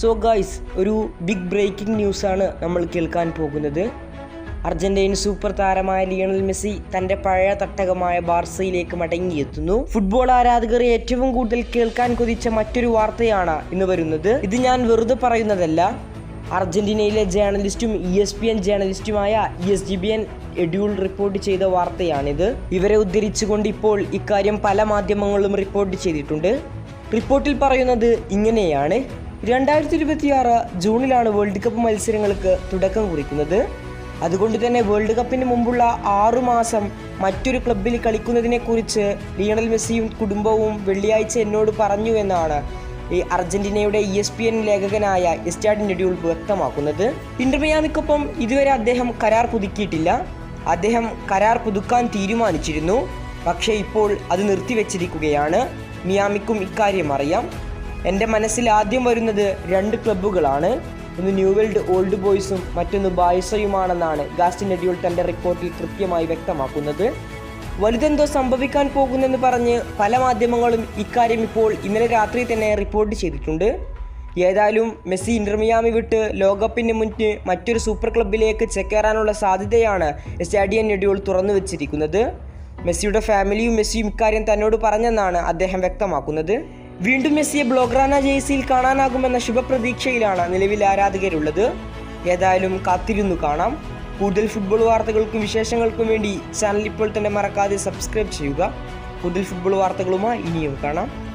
So guys ഒരു big breaking ന്യൂസാണ് നമ്മൾ കേൾക്കാൻ പോകുന്നത്. അർജന്റീൻ സൂപ്പർ താരമായ ലിയണൽ മെസ്സി തന്റെ പഴയ തട്ടകമായ ബാർസയിലേക്ക് മടങ്ങിയെത്തുന്നു. ഫുട്ബോൾ ആരാധകർ ഏറ്റവും കൂടുതൽ കേൾക്കാൻ കൊതിച്ച മറ്റൊരു വാർത്തയാണ് ഇന്ന് വരുന്നത്. ഇത് ഞാൻ വെറുതെ പറയുന്നതല്ല. അർജന്റീനയിലെ ജേർണലിസ്റ്റും E S P N ജേർണലിസ്റ്റുമായ E S G B N Edul report ചെയ്ത വാർത്തയാണിത്. ഇവരെ ഉദ്ധരിച്ചുകൊണ്ട് ഇപ്പോൾ ഇക്കാര്യം പല മാധ്യമങ്ങളും റിപ്പോർട്ട് ചെയ്തിട്ടുണ്ട്. റിപ്പോർട്ടിൽ പറയുന്നത് ഇങ്ങനെയാണ്. രണ്ടായിരത്തി ഇരുപത്തിയാറ് ജൂണിലാണ് വേൾഡ് കപ്പ് മത്സരങ്ങൾക്ക് തുടക്കം കുറിക്കുന്നത്. അതുകൊണ്ട് തന്നെ വേൾഡ് കപ്പിന് മുമ്പുള്ള ആറു മാസം മറ്റൊരു ക്ലബിൽ കളിക്കുന്നതിനെക്കുറിച്ച് ലിയണൽ മെസ്സിയും കുടുംബവും വെള്ളിയാഴ്ച എന്നോട് പറഞ്ഞു എന്നാണ് ഈ അർജന്റീനയുടെ ഇ എസ് പി എൻ ലേഖകനായ എസ്റ്റാഡിന്റെ വ്യക്തമാക്കുന്നത്. ഇന്റർമിയാമിക്കൊപ്പം ഇതുവരെ അദ്ദേഹം കരാർ പുതുക്കിയിട്ടില്ല. അദ്ദേഹം കരാർ പുതുക്കാൻ തീരുമാനിച്ചിരുന്നു. പക്ഷേ ഇപ്പോൾ അത് നിർത്തിവെച്ചിരിക്കുകയാണ്. മിയാമിക്കും ഇക്കാര്യം അറിയാം. എന്റെ മനസ്സിൽ ആദ്യം വരുന്നത് രണ്ട് ക്ലബ്ബുകളാണ്. ഒന്ന് ന്യൂ വേൾഡ് ഓൾഡ് ബോയ്സും മറ്റൊന്ന് ബായ്സയുമാണെന്നാണ് ഗാസ്റ്റിൻ എഡ്യൂൾ തന്റെ റിപ്പോർട്ടിൽ കൃത്യമായി വ്യക്തമാക്കുന്നത്. വലുതെന്തോ സംഭവിക്കാൻ പോകുന്നെന്ന് പറഞ്ഞ് പല മാധ്യമങ്ങളും ഇക്കാര്യം ഇപ്പോൾ ഇന്നലെ രാത്രി തന്നെ റിപ്പോർട്ട് ചെയ്തിട്ടുണ്ട്. ഏതായാലും മെസ്സി ഇന്റർമിയാമി വിട്ട് ലോകകപ്പിന് മുന്നിൽ മറ്റൊരു സൂപ്പർ ക്ലബിലേക്ക് ചെക്കേറാനുള്ള സാധ്യതയാണ് സ്റ്റാഡിയൻ നെഡ്യൂൾ തുറന്നു വച്ചിരിക്കുന്നത്. മെസ്സിയുടെ ഫാമിലിയും മെസ്സിയും ഇക്കാര്യം തന്നോട് പറഞ്ഞെന്നാണ് അദ്ദേഹം വ്യക്തമാക്കുന്നത്. വീണ്ടും മെസ്സിയെ ബ്ലോഗ്രാന ജേഴ്സിയിൽ കാണാനാകുമെന്ന ശുഭപ്രതീക്ഷയിലാണ് നിലവിൽ ആരാധകരുള്ളത്. ഏതായാലും കാത്തിരുന്നു കാണാം. കൂടുതൽ ഫുട്ബോൾ വാർത്തകൾക്കും വിശേഷങ്ങൾക്കും വേണ്ടി ചാനൽ ഇപ്പോൾ തന്നെ മറക്കാതെ സബ്സ്ക്രൈബ് ചെയ്യുക. കൂടുതൽ ഫുട്ബോൾ വാർത്തകളുമായി ഇനിയും കാണാം.